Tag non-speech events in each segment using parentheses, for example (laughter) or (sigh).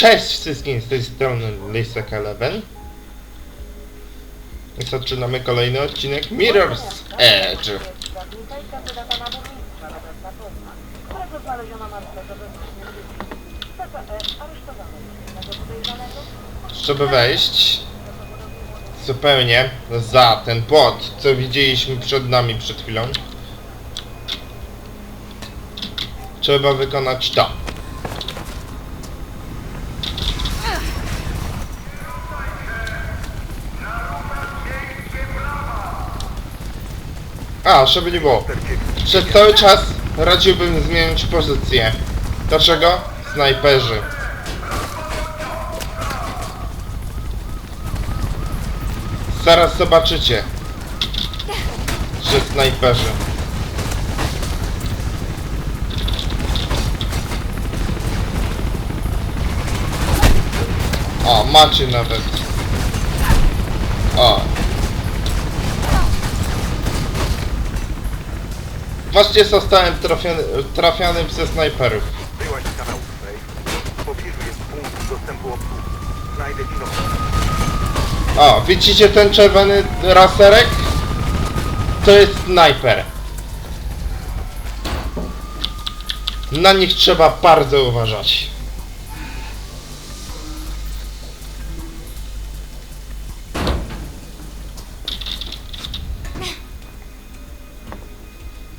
Cześć wszystkim z tej strony Lisek Eleven. Zaczynamy kolejny odcinek Mirror's Edge. Żeby wejść zupełnie za ten płot, co widzieliśmy przed nami przed chwilą, trzeba wykonać to. A, żeby nie było. Przez cały czas radziłbym zmienić pozycję. Dlaczego? Snajperzy. Zaraz zobaczycie, że snajperzy. O, macie nawet. O. Właśnie zostałem trafiony, trafiony przez snajperów. Byłaś kanału. W pobliżu jest punkt dostępu obsługi. Znajdę. O, widzicie ten czerwony raserek? To jest snajper. Na nich trzeba bardzo uważać.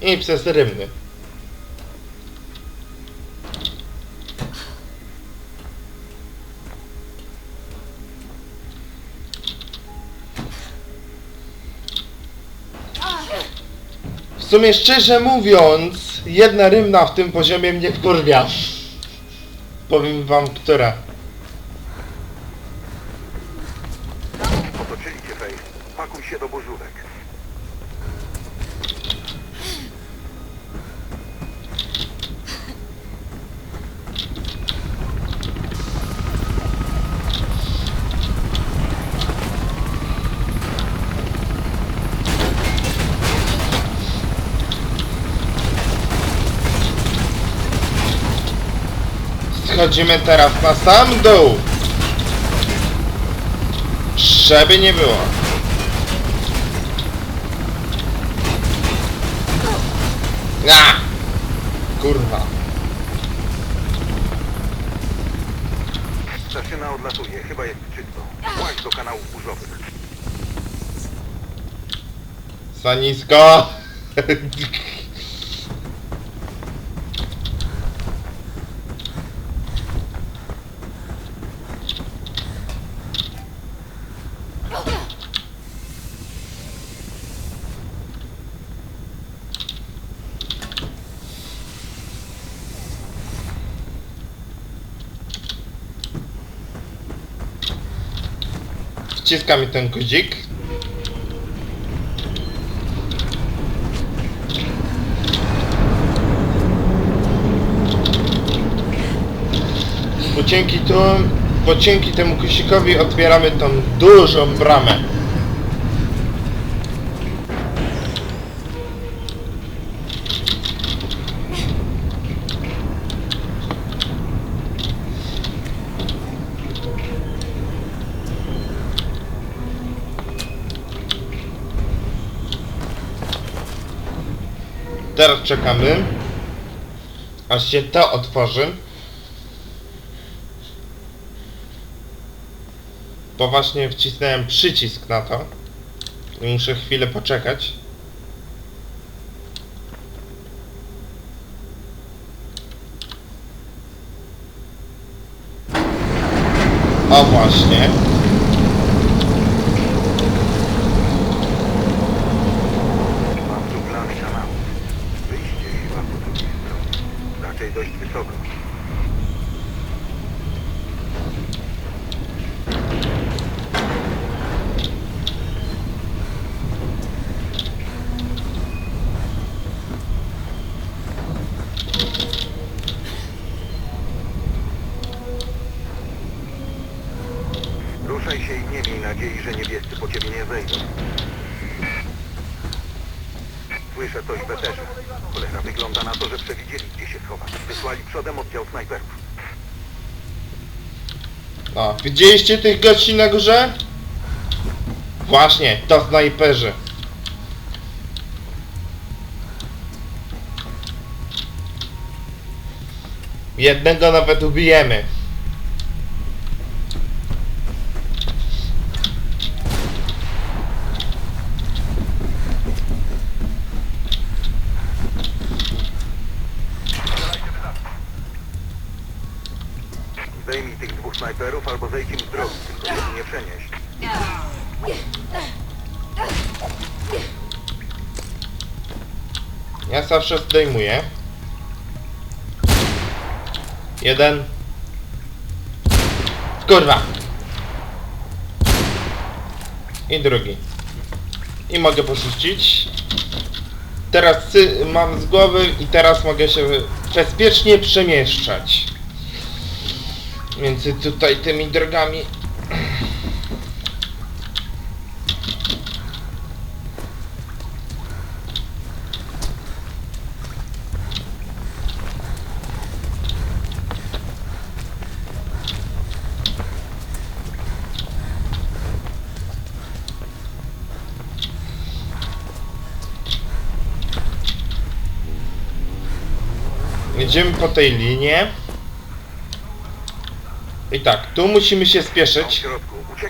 I przez rymny. W sumie szczerze mówiąc, jedna rymna w tym poziomie mnie wkurwia. Powiem wam, która. Schodzimy teraz na sam dół. Żeby nie było. Na! Kurwa. Zaszyna odlatuje. Chyba jest czysto. Właź do kanałów burzowych. Za nisko. (laughs) Wciska mi ten guzik. Bo dzięki, dzięki temu guzikowi otwieramy tą dużą bramę. Teraz czekamy, aż się to otworzy. Bo właśnie wcisnąłem przycisk na to. I muszę chwilę poczekać. O właśnie. Mam tu plan kanału. Wyjście chyba po drugiej stronie. Raczej dość wysoko. Ruszaj się i nie miej nadziei, że niebiescy po ciebie nie wejdą. Słyszę coś w eterze. Cholera, wygląda na to, że przewidzieli, gdzie się schować. Wysłali przodem oddział snajperów. No, widzieliście tych gości na górze? Właśnie, to snajperzy. Jednego nawet ubijemy. Zdejmij tych dwóch snajperów albo zejdź im z drogi, tylko się tu nie przenieść. Ja zawsze zdejmuję. Jeden. Kurwa. I drugi. I mogę porzucić. Teraz mam z głowy i teraz mogę się bezpiecznie przemieszczać. Między tutaj tymi drogami. Jedziemy po tej linie. I tak, tu musimy się spieszyć.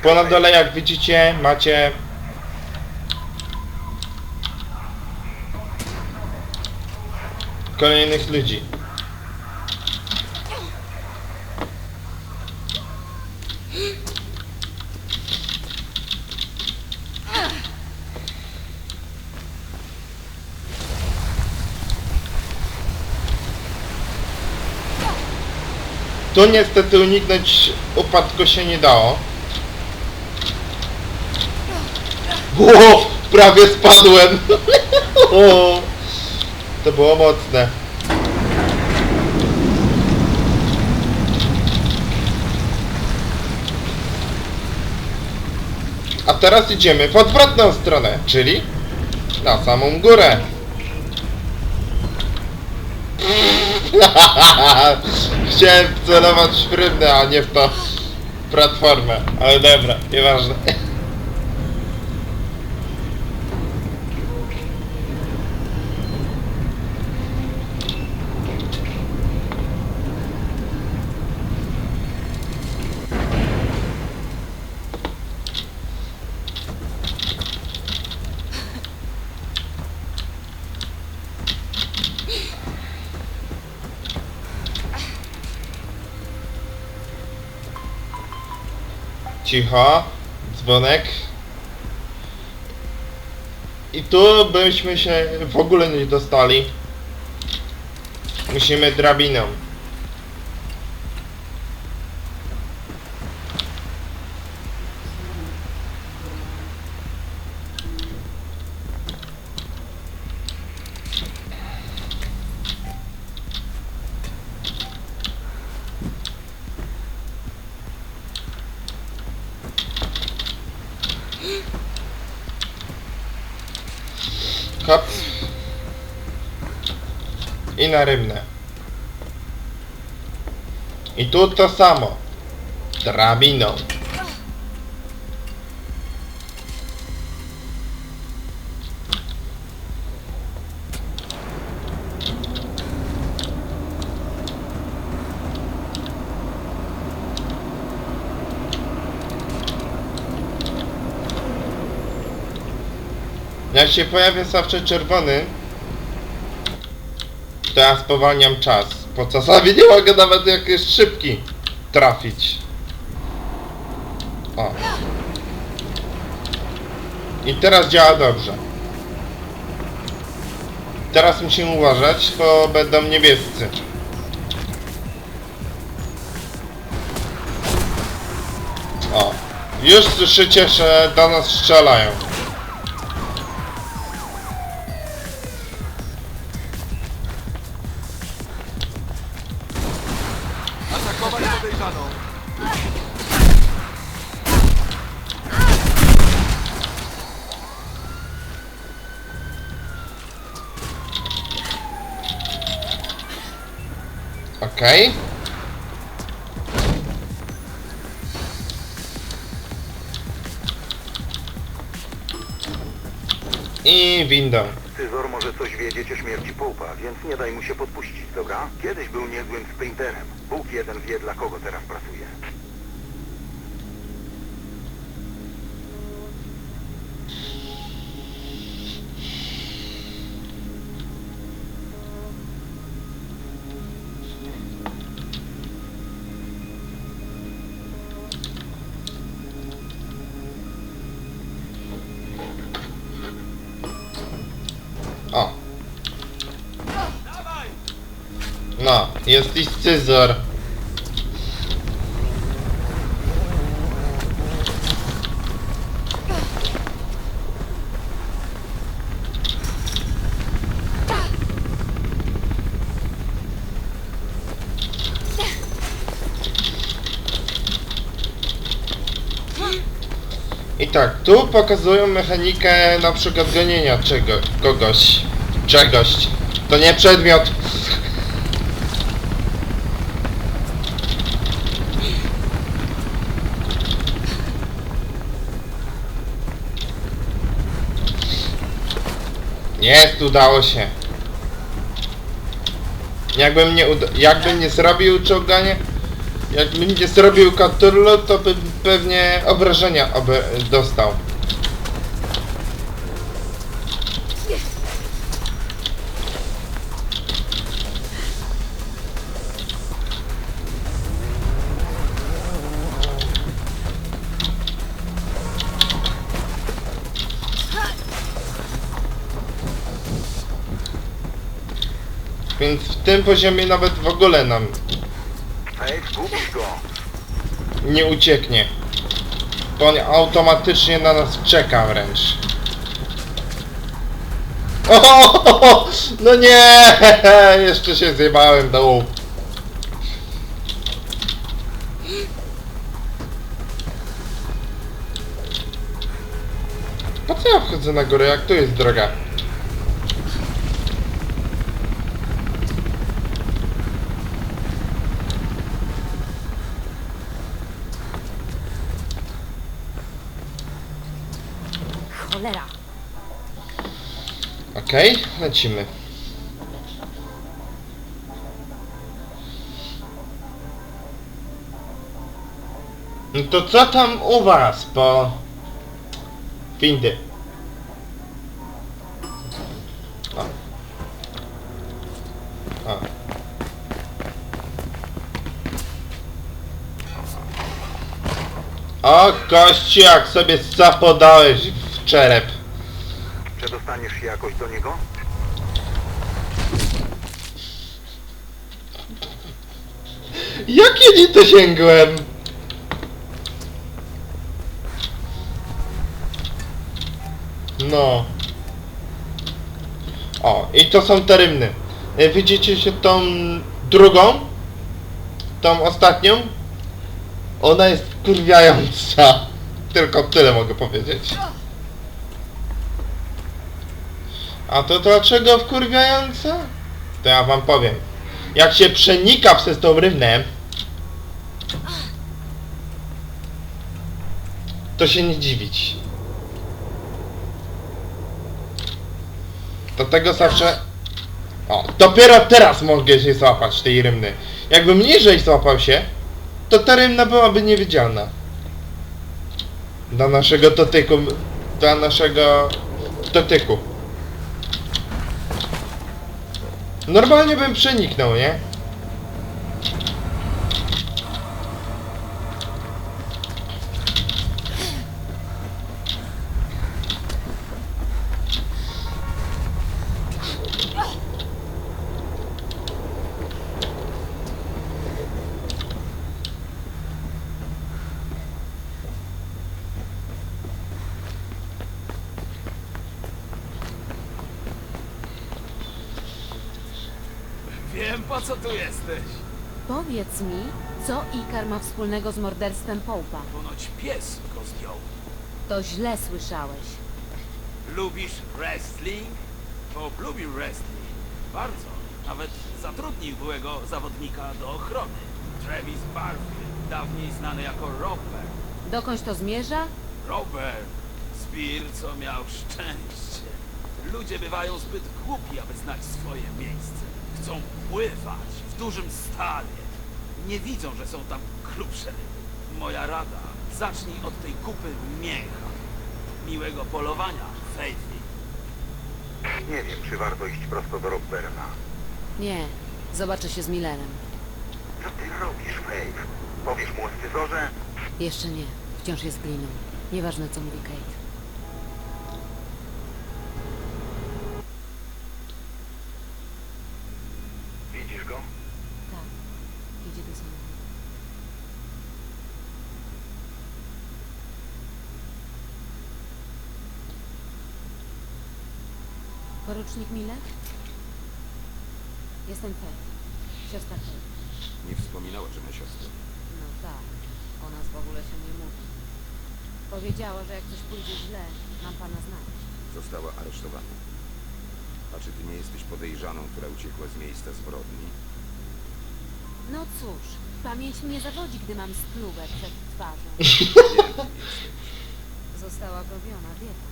Bo na dole jak widzicie macie kolejnych ludzi. Tu niestety uniknąć upadku się nie dało. O, prawie spadłem. (laughs) O, to było mocne. A teraz idziemy w odwrotną stronę, czyli na samą górę. (laughs) Chciałem celować w rybę, a nie w to platformę, ale dobra, nieważne. Cicho, dzwonek. I tu byśmy się w ogóle nie dostali. Musimy drabiną. I na rybne. I tu to samo. Drabiną. Jak się pojawia zawsze czerwony, ja spowalniam czas. Po sobie nie mogę nawet jak jest szybki trafić. O. I teraz działa dobrze. Teraz musimy uważać, bo będą niebiescy. O. Już słyszycie, że do nas strzelają. I windą. Scyzor może coś wiedzieć o śmierci Pope'a, więc nie daj mu się podpuścić, dobra? Kiedyś był niezłym sprinterem. Bóg jeden wie, dla kogo teraz pracuje. Jest i scyzor. I tak, tu pokazują mechanikę na przykład gonienia czego, kogoś, czegoś. To nie przedmiot. Jest, udało się. Jakbym nie jakbym nie zrobił czołgania, jakbym nie zrobił katurlu, to bym pewnie obrażenia dostał. Więc w tym poziomie nawet w ogóle nam Ej, zgubisz go! nie ucieknie. To on automatycznie na nas czeka wręcz. O, no nie! (laughs) Jeszcze się zjebałem do łu. Po co ja wchodzę na górę, jak tu jest droga? Okej, lecimy. No to co tam u was po windy? O. O. O, kości, jak sobie zapodałeś w czerep. Przedostaniesz się jakoś do niego? Jak ja nie dosięgłem? No. O, i to są te rymny. E, Widzicie się tą drugą? Tą ostatnią? Ona jest kurwiająca. Tylko tyle mogę powiedzieć. A to dlaczego wkurwiająca? To ja wam powiem. Jak się przenika przez tą rywnę, to się nie dziwić. Do tego zawsze... O, dopiero teraz mogę się złapać tej rymny. Jakbym niżej złapał się, to ta rymna byłaby niewidzialna. Dla naszego dotyku... Dla naszego dotyku. Normalnie bym przeniknął, nie? Wiem po co tu jesteś. Powiedz mi, co Ikar ma wspólnego z morderstwem Połpa? Ponoć pies go zdjął. To źle słyszałeś. Lubisz wrestling? Bob lubił wrestling. Bardzo. Nawet zatrudnił byłego zawodnika do ochrony. Travis Barfield, dawniej znany jako Robert. Dokądś to zmierza? Robert, Spear, co miał szczęście. Ludzie bywają zbyt głupi, aby znać swoje miejsce. Chcą pływać w dużym stawie. Nie widzą, że są tam grubsze ryby. Moja rada, zacznij od tej kupy mięcha. Miłego polowania, Faithy. Nie wiem, czy warto iść prosto do Robberna. Nie, zobaczę się z Millerem. Co ty robisz, Faith? Powiesz mu o scyzorze? Jeszcze nie, wciąż jest gliną. Nieważne co mówi Kate. Widzisz go? Tak, idzie do samochodu. Porucznik Miller? Jestem Kate, siostra. Nie wspominała, że ma siostrę. No tak, o nas w ogóle się nie mówi. Powiedziała, że jak coś pójdzie źle, mam pana znać. Została aresztowana. A czy ty nie jesteś podejrzaną, która uciekła z miejsca zbrodni? No cóż, pamięć mnie zawodzi, gdy mam spluwę przed twarzą. (laughs) Wiem, kim jesteś. Została robiona, wie pan.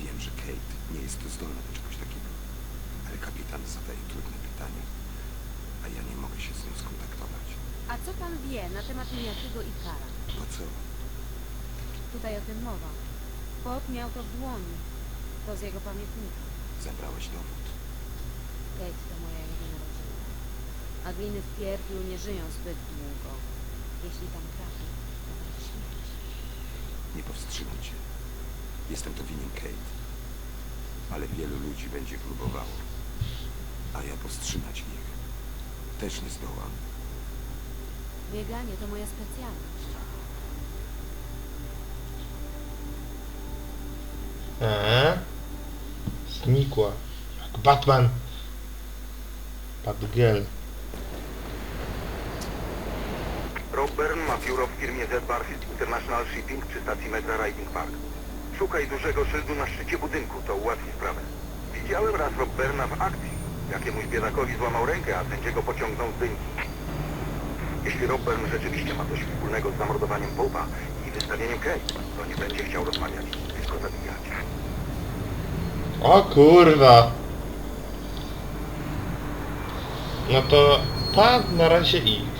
Wiem, że Kate nie jest zdolna do czegoś takiego. Ale kapitan zadaje trudne pytania, a ja nie mogę się z nią skontaktować. A co pan wie na temat Miniatygo i Kara? Po co? Tutaj o tym mowa. Pot miał to w dłoni. To z jego pamiętnika. Zabrałeś dowód. Kate to moja jedyna rodzina. A gliny w pierdlu nie żyją zbyt długo. Jeśli tam trafię, to będzie śmierć. Nie powstrzymam cię. Jestem to winien Kate. Ale wielu ludzi będzie próbowało. A ja powstrzymać ich też nie zdołam. Bieganie to moja specjalność. Eee? Znikła. Jak Batman. Batgirl. Robbern ma biuro w firmie Z Barfield International Shipping przy stacji metra Riding Park. Szukaj dużego szyldu na szczycie budynku, to ułatwi sprawę. Widziałem raz Robberna w akcji. Jakiemuś biedakowi złamał rękę, a sędziego pociągnął z dynki. Jeśli Robbern rzeczywiście ma coś wspólnego z zamordowaniem Popa i wystawieniem Kate, to nie będzie chciał rozmawiać, tylko zabijać. O kurwa. No to pa na razie i.